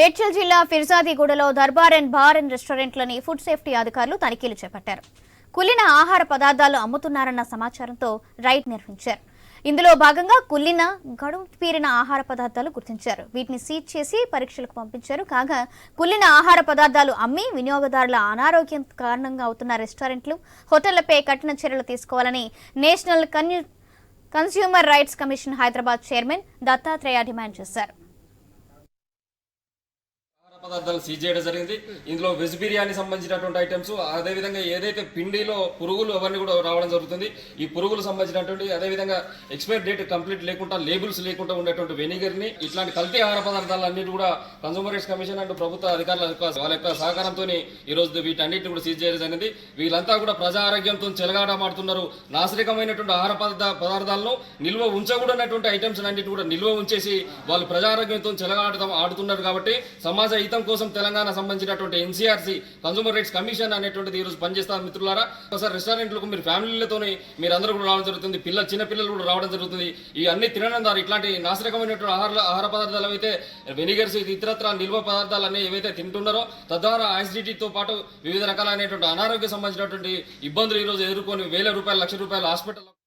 మేడ్చల్ జిల్లా ఫిర్జాదిగూడలో Darbar and bar and రెస్టారెంట్లని ఫుడ్ సేఫ్టీ అధికారులు తనిఖీలు చేపట్టారు. కుళ్ళిన ఆహార పదార్థాలు అమ్ముతున్నారన్న సమాచారంతో రైడ్ నిర్వహించారు. ఇందులో భాగంగా కుళ్ళిన గడువు పీరిన ఆహార పదార్థాలు గుర్తించారు. వీటిని సీజ్ చేసి పరీక్షలకు పంపించారు. కాగా కుళ్ళిన ఆహార పదార్థాలు అమ్మి వినియోగదారుల అనారోగ్యం కారణంగా అవుతున్న రెస్టారెంట్లు హోటళ్ళపై కఠిన చర్యలు తీసుకోవాలని national కన్యూ consumer rights commission Hyderabad chairman Dattatreya demand చేశారు. పదార్థాలు సీజ్ చేయడం జరిగింది. ఇందులో వెజ్ బిర్యానీ సంబంధించినటువంటి ఐటమ్స్ అదేవిధంగా ఏదైతే పిండిలో పురుగులు అవన్నీ కూడా రావడం జరుగుతుంది. ఈ పురుగులు సంబంధించినటువంటి అదేవిధంగా ఎక్స్పైర్ డేట్ కంప్లీట్ లేకుండా లేబుల్స్ లేకుండా ఉండేటువంటి వెనిగర్ని ఇట్లాంటి కల్తీ ఆహార పదార్థాలన్నిటి కూడా కన్సూమర్ రైట్స్ కమిషన్ అండ్ ప్రభుత్వ అధికారుల వాళ్ళ యొక్క సహకారంతో ఈ రోజు వీటన్నిటిని కూడా సీజ్ చేయడం జరిగింది. వీళ్ళంతా కూడా ప్రజా ఆరోగ్యంతో చెలగాటమాడుతున్నారు. నాశరికమైనటువంటి ఆహార పదార్థ పదార్థాలను నిల్వ ఉంచకూడనటువంటి ఐటమ్స్ అన్నిటి కూడా నిల్వ ఉంచేసి వాళ్ళు ప్రజా ఆరోగ్యంతో ఆడుతున్నారు కాబట్టి సమాజ హితం కోసం తెలంగాణ సంబంధించినటువంటి ఎన్సీఆర్సీ కన్సూమర్ రైట్స్ కమిషన్ అనేటువంటిది ఈ రోజు పనిచేస్తారు మిత్రులారా. ఒకసారి రెస్టారెంట్లకు మీరు ఫ్యామిలీలతోనే మీరు అందరూ కూడా రావడం జరుగుతుంది. పిల్ల చిన్న పిల్లలు కూడా రావడం జరుగుతుంది. ఈ అన్ని తినడం ద్వారా ఇట్లాంటి నాశనకమైనటువంటి ఆహార ఆహార పదార్థాలు అయితే వెనిగర్స్ ఇతరత్ర నిల్వ పదార్థాలు అన్ని ఏవైతే తింటున్నారో తద్వారా యాసిడిటీతో పాటు వివిధ రకాలైనటువంటి అనారోగ్య సంబంధించినటువంటి ఇబ్బందులు ఈ రోజు ఎదుర్కొని వేల రూపాయలు లక్ష రూపాయలు హాస్పిటల్